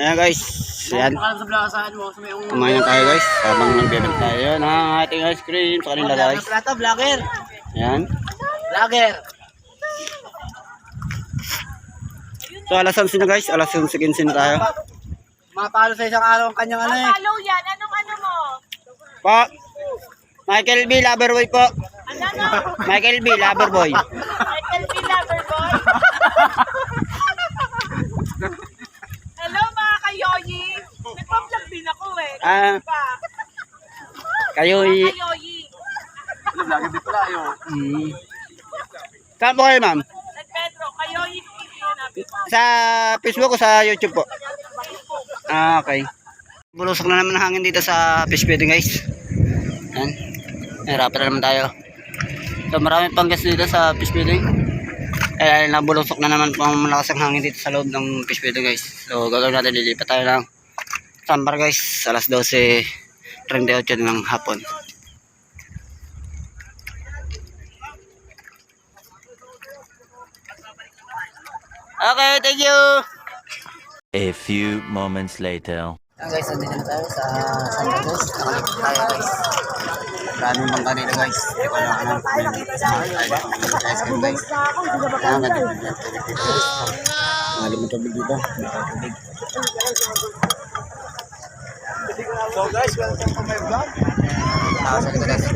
guys. Yan. Makalam sa blasahan mo. Sa may ungong. Kumain na tayo guys. Habang nagbebenta tayo. Yan ang ating ice cream sa kanila guys. Plato, vlogger. Yan. Vlogger. So alas 11 na guys. Alas 11.15 na tayo. Mapalo sa isang araw ang kanyang ano eh. Follow yan. Anong ano mo? Po. Michael B. Loverboy po. Ano? Michael B. Loverboy. Michael B. Loverboy. Ako eh. Ah, Pa. kayo i... Kayoyi. Vlogger din pala yun. Mm. Saan po kayo ma'am? At Pedro, mo. Sa Facebook o sa YouTube po? Ah, okay. Bulusok na naman ang hangin dito sa fish feeding guys. Yan. Nahirapan na naman tayo. So marami pang guests dito sa fish feeding. Kaya nabulusok na naman po ang malakas ang hangin dito sa loob ng fish feeding guys. So gagawin natin lilipat tayo ng sambar guys. Alas 12.38 ng hapon. Okay, thank you! A few moments later. Ah, guys, nandito na tayo sa Santa Cruz. Nakalipit tayo guys. Maraming bang kanila guys. Hindi ko alam kung ano may. Ice cream guys. Na tubig dito. Mahalim na tubig dito. Tubig. So guys, welcome to my vlog. Guys.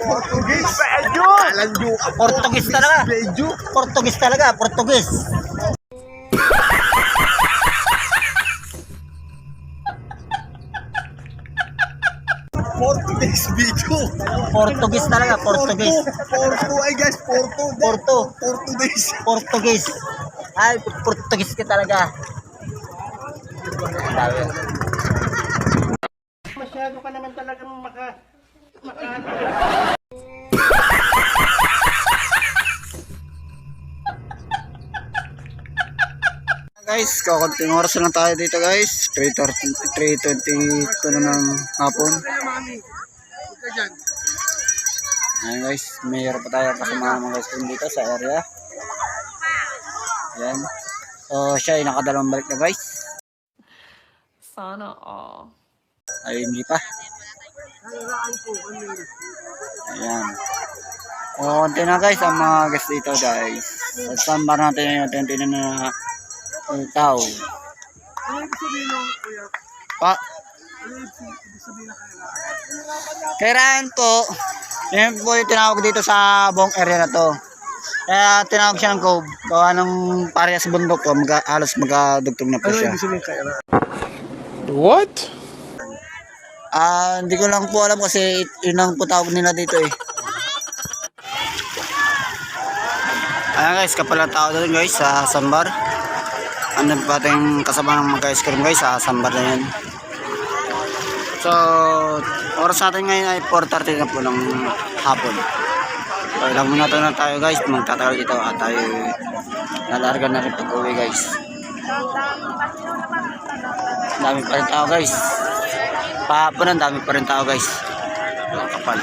Portuguese. Medyo. Alanjo. Portugis talaga. Medyo. Portugis talaga. Portugis. Portuguese video. Portugis talaga. Portugis. Porto. Ay guys, Porto. Porto. Portuguese. Portugis. Ay, Portugis ka talaga. Dami. Masyado ka naman talagang maka... Guys, kakunting oras na lang tayo dito guys. 3.30 3.22 na ng hapon. Ayan guys, mayroon pa tayo kasama mga guys dito sa area. Ayan. So, siya ay nakadalawang balik na guys. Sana all. Ay, hindi pa. Ayan. So, konti na guys ang mga guys dito guys. At sambar natin yung natin tinan na yung tao. Ano? Pa, Ano? Kailangan po, yan po yung tinawag dito sa buong area na to. Kaya tinawag siya ng cove. Gawa ng parehas bundok po, mag halos magkadugtong na po Ano siya. kailangan? Ah, hindi ko lang po alam kasi yun ang po tawag nila dito eh. Ayan guys, kapalang tao doon guys sa Sambar. Ano pa tayong kasama ng mag-ice cream guys sa Sambar na yan. So, oras natin ngayon ay 4.30 na po ng hapon. So, ilang minuto na tayo guys, magtatagal dito at tayo nalarga na rin pag-uwi guys. Dami pa rin tao guys. Pahapon ang dami pa rin tao guys. Kapal.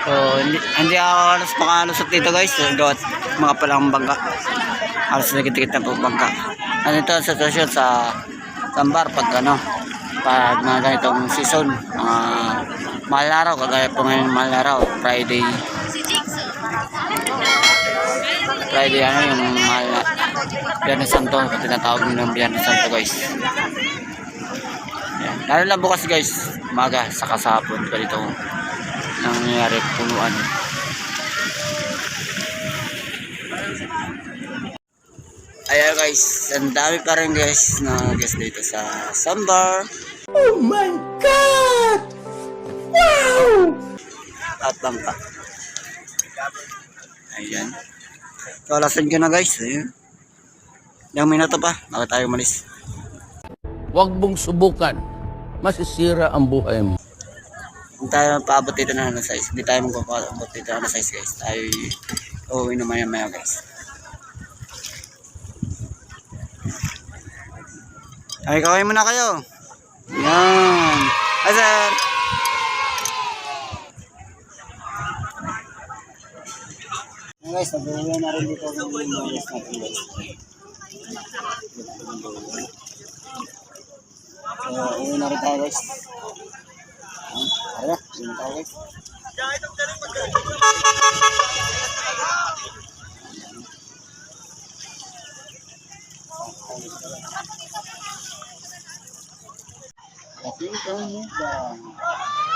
So, hindi, hindi ako halos makalusot dito guys. Gawat mga palang bangka. Halos nagkitikit na po bangka. Ano ito ang sitwasyon sa Sambar pag ano, pag mga ganitong season, mga mahal na araw, kagaya po ngayon mahal Friday. Friday ano yung mahal Biyernes Santo, tinatawag nyo ng Biyernes Santo guys. Yan. Lalo lang bukas guys, maga sa kasapon ganito nangyayari punuan. Ayan guys, ang dami pa rin guys na guys dito sa Sambar. Oh my God! Wow! At bangka. Ayan. So, alasan ko na guys. Ayan. Ilang minuto pa, bago tayo umalis. Huwag mong subukan. Masisira ang buhay mo. Hindi tayo paabot dito na alas 6. Hindi tayo magpapaabot dito na alas 6 guys. Tayo uuwi na maya maya guys. Ay, kawin muna kayo. Yan. Hi, sir. Guys, nag-uwi na rin dito ng mga natin guys. So, uwi na rin tayo guys. Tara, uwi na tayo guys. Mo ba?